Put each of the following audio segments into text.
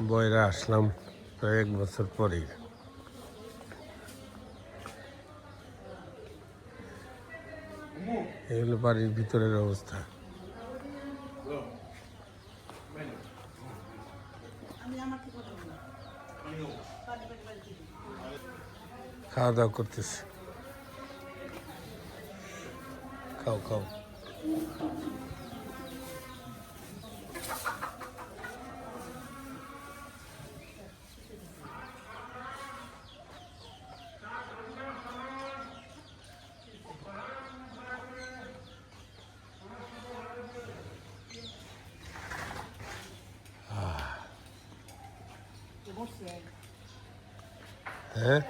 বয়রা আসলাম প্রায় এক বছর পরে এই হলো বাড়ির ভিতরের অবস্থা। খাওয়া দাওয়া করতেছে। খাও খাও। হ্যাঁ?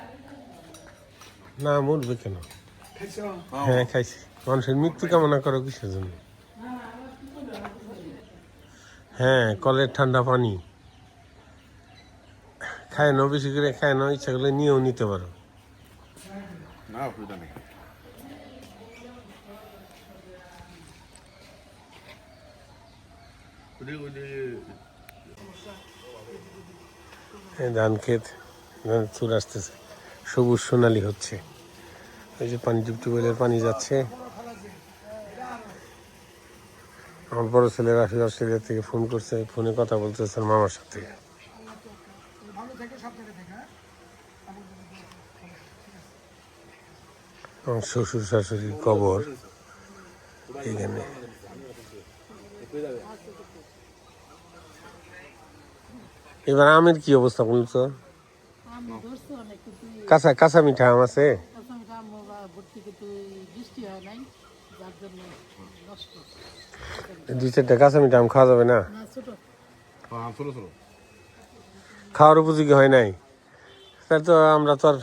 না, মরবে কেন? হ্যাঁ খাইছি। মানুষের মৃত্যু কামনা করো কিসের জন্য? হ্যাঁ কলের ঠান্ডা পানি। খায় না বেশি করে খায় না ইচ্ছা করলে নিয়েও নিতে পারো। না, অসুবিধা নেই। ধান ক্ষেত চুর আসতেছে। সবুজ সোনালি হচ্ছে। ওই যে পানি টিউবওয়েলের পানি যাচ্ছে। আমার বড় ছেলে রাফি অস্ট্রেলিয়া থেকে ফোন করছে, ফোনে কথা বলতেছে মামার সাথে। আমার শ্বশুর শাশুড়ির কবর এখানে এবার আমের কি অবস্থা বলছো কাঁচা কাঁচা মিঠা আম আছে? দুই চারটা কাঁচা মিঠা আম খাওয়া যাবে না? হ্যাঁ খাওয়ার উপযোগী হয় নাই। তাই তো আমরা তো আর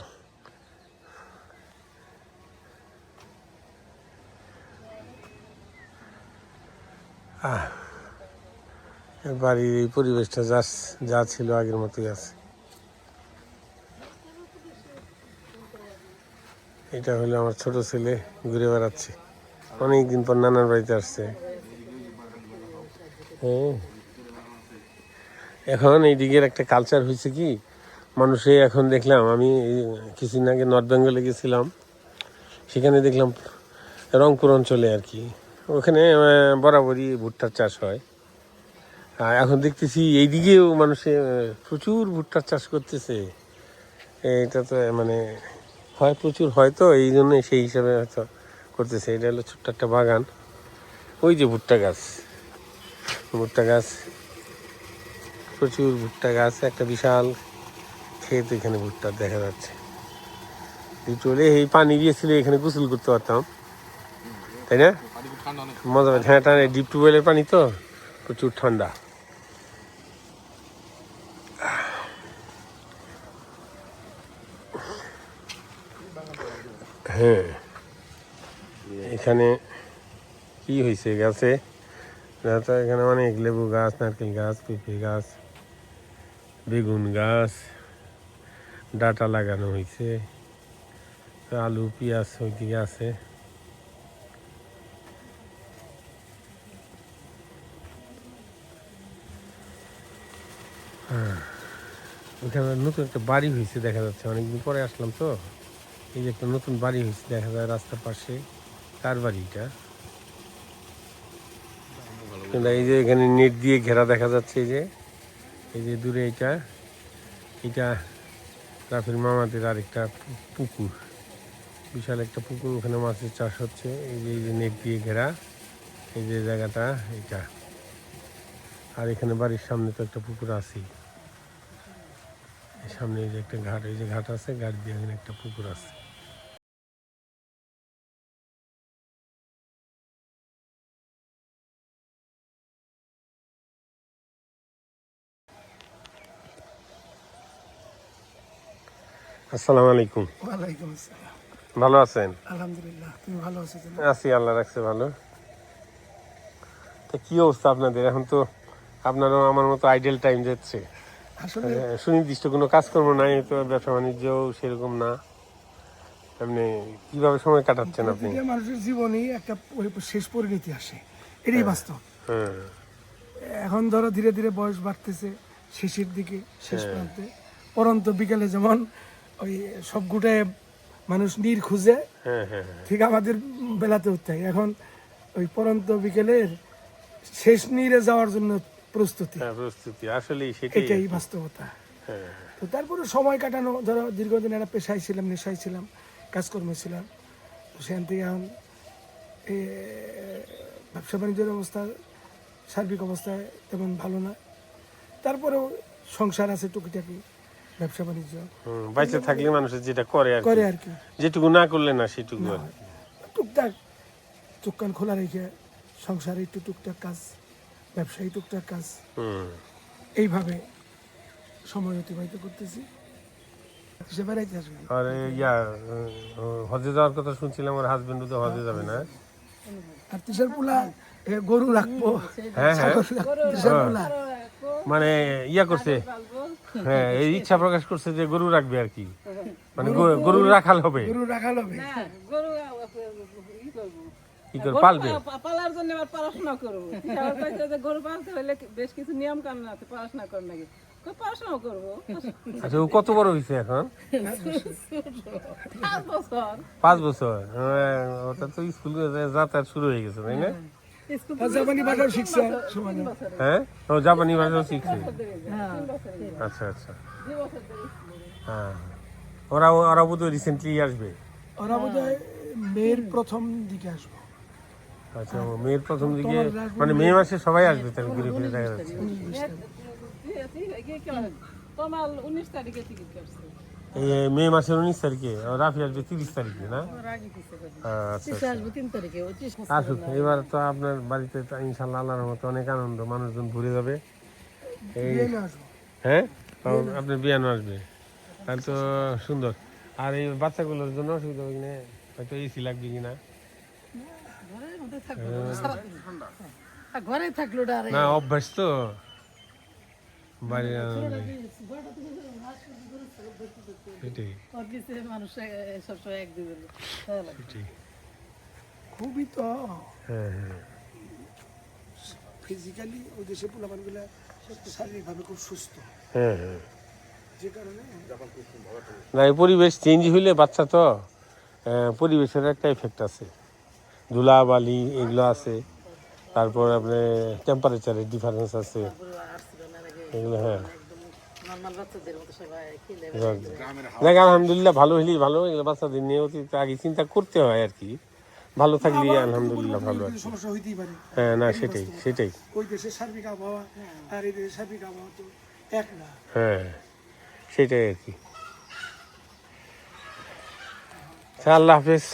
বাড়ির এই পরিবেশটা যা যা ছিল আগের মতোই আছে। এটা হলো আমার ছোট ছেলে ঘুরে বেড়াচ্ছে। অনেকদিন পর নানার বাড়িতে আসছে। হ্যাঁ এখন এই দিকের একটা কালচার হয়েছে কি, মানুষে এখন দেখলাম, আমি কিছুদিন আগে নর্থ বেঙ্গলে গেছিলাম। সেখানে দেখলাম রংপুর অঞ্চলে আর কি। ওখানে বরাবরই ভুট্টার চাষ হয়। এখন দেখতেছি এইদিকেও মানুষে প্রচুর ভুট্টার চাষ করতেছে। এটা তো মানে হয় প্রচুর হয় তো এই জন্য সেই হিসাবে হয়তো করতেছে। এটা হলো ছোট্ট একটা বাগান। ওই যে ভুট্টা গাছ। ভুট্টা গাছ প্রচুর ভুট্টা গাছ একটা বিশাল ক্ষেত এখানে ভুট্টার দেখা যাচ্ছে। চলে এই পানি দিয়েছিল এখানে গোসল করতে পারতাম। তাই না? মজা হ্যাঁ টানে ডিপ টিউবওয়েলের পানি তো? প্রচুর ঠান্ডা। হ্যাঁ। এখানে কি হয়েছে গাছে? এখানে অনেক লেবু গাছ, নারকেল গাছ, পেঁপে গাছ, বেগুন গাছ, ডাটা লাগানো হয়েছে আলু, পেঁয়াজ ওইদিকে আছে। ওখানে নতুন একটা বাড়ি হয়েছে দেখা যাচ্ছে, অনেকদিন পরে আসলাম তো। এই যে একটা নতুন বাড়ি হয়েছে, দেখা যায় রাস্তার পাশে, তার বাড়িটা। এই যে এখানে নেট দিয়ে ঘেরা দেখা যাচ্ছে এই যে এই যে দূরে এটা এটা রাফির মামাদের আরেকটা পুকুর। বিশাল একটা পুকুর, ওখানে মাছের চাষ হচ্ছে। এই যে এই যে নেট দিয়ে ঘেরা, এই যে জায়গাটা, এটা। আর এখানে বাড়ির সামনে তো একটা পুকুর আছেই সামনে এই যে একটা ঘাট, এই যে ঘাট আছে, ঘাট দিয়ে এখানে একটা পুকুর আছে। আসসালামু আলাইকুম। ওয়ালাইকুম আসসালাম। ভালো আছেন? আলহামদুলিল্লাহ তুমি ভালো আছো আছি আল্লাহ রাখছে ভালো। তা কি অবস্থা আপনাদের? এখন তো আপনারও আমার মতো টাইম যাচ্ছে। আসলে সুনির্দিষ্ট কোনো কাজকর্ম নাই তো ব্যবসা বাণিজ্যও সেরকম না। এমনি কীভাবে সময় কাটাচ্ছেন আপনি? মানুষের জীবনেই একটা শেষ পরিণতি আসে। এটাই বাস্তব। হ্যাঁ। এখন ধরো ধীরে ধীরে বয়স বাড়তেছে শেষের দিকে শেষ হ্যাঁ। প্রান্তে। পরন্ত বিকেলে যেমন ওই সব গুটায় মানুষ নীর খুঁজে। হ্যাঁ হ্যাঁ হ্যাঁ। ঠিক আমাদের বেলাতেও তাই এখন ওই পরন্ত বিকেলের শেষ নীরে যাওয়ার জন্য প্রস্তুতি। হ্যাঁ প্রস্তুতি। সেটাই এটাই বাস্তবতা। তো তারপরে সময় কাটানো ধরো দীর্ঘদিন একটা পেশায় ছিলাম নেশায় ছিলাম কাজকর্মে ছিলাম। তো সেখান থেকে এখন ব্যবসা বাণিজ্যের অবস্থা সার্বিক অবস্থায় তেমন ভালো না। তারপরেও সংসার আছে টুকিটাকি। ব্যবসা বাণিজ্য। হুম, বাইচে থাকলে মানুষের যেটা করে আর করে আর কি। যেটুকু না করলে না সেটুকু আর টুকটাক চোখকান খোলা রেখে সংসারে একটু টুকটাক কাজ ব্যবসায়ী টুকটাক কাজ। হুম। এইভাবে সময় অতিবাহিত করতেছি। আর ইয়া হজে যাওয়ার কথা শুনছিলাম ওর তো হজে যাবে না? আর তিসার পোলা এ, গরু রাখব। হ্যাঁ হ্যাঁ। মানে ইয়া করছে? হ্যাঁ এই ইচ্ছা প্রকাশ করছে যে গরু রাখবে আর কি। মানে গরু- রাখাল হবে। গরু রাখাল হবে। গরু কি করে পালবে? পালার জন্য আবার পড়াশোনা করব। আবার কইছে যে গরু পালতে হলে বেশ কিছু নিয়ম কানুন আছে পড়াশোনা করার নাকি। পড়াশোনা করব। আচ্ছা ও কত বড় হয়েছে এখন? পাঁচ বছর। পাঁচ বছর। হ্যাঁ, ওটা তো স্কুল যাতায়াত শুরু হয়ে গেছে তাই না? আর জাপানি ভাষাও শিখছে। হ্যাঁ? ও জাপানি ভাষাও শিখছে? আচ্ছা আচ্ছা। হ্যাঁ। ওরা ওরা বোধহয় রিসেন্টলি আসবে। ওরা বোধ হয় মেয়ের প্রথম দিকে আসব। আচ্ছা ও মেয়ের প্রথম দিকে মানে মে মাসে সবাই আসবে তাহলে ঘুরে ফিরে দেখা যাচ্ছে। তোমার উনিশ তারিখে টিকিট কাটছে। মে মাসের উনিশ তারিখে রাফি আসবে তিরিশ তারিখে না? আচ্ছা আচ্ছা। আসুক এবার তো আপনার বাড়িতে তো ইনশাল্লাহ আল্লাহর মতো অনেক আনন্দ মানুষজন ঘুরে যাবে। এই হ্যাঁ? আপনার বিয়ানো আসবে। তাহলে তো সুন্দর। আর এই বাচ্চাগুলোর জন্য অসুবিধা হবে কিনা হয়তো এসি লাগবে কিনা ঘরে থাকল না অভ্যাস তো। বাড়ি খুবই তো। হ্যাঁ হ্যাঁ। ফিজিক্যালি ওই দেশে পোলাপানগুলা শারীরিকভাবে খুব সুস্থ। হ্যাঁ হ্যাঁ। যে কারণে না এই পরিবেশ চেঞ্জ হইলে বাচ্চা তো পরিবেশের একটা এফেক্ট আছে। ধুলা বালি এগুলো আছে। তারপর আপনার টেম্পারেচারের ডিফারেন্স আছে। এগুলো হ্যাঁ। দেখ আলহামদুলিল্লাহ ভালো হইলেই ভালো এগুলো বাচ্চাদের নিয়ে অতীত আগে চিন্তা করতে হয় আর কি। ভালো থাকলে আলহামদুলিল্লাহ ভালো পারে। হ্যাঁ না সেটাই সেটাই। ওই দেশের সার্বিক আবহাওয়া আর এই দেশের সার্বিক আবহাওয়া তো এক না। হ্যাঁ সেটাই আর কি। আচ্ছা, আল্লাহ হাফেজ।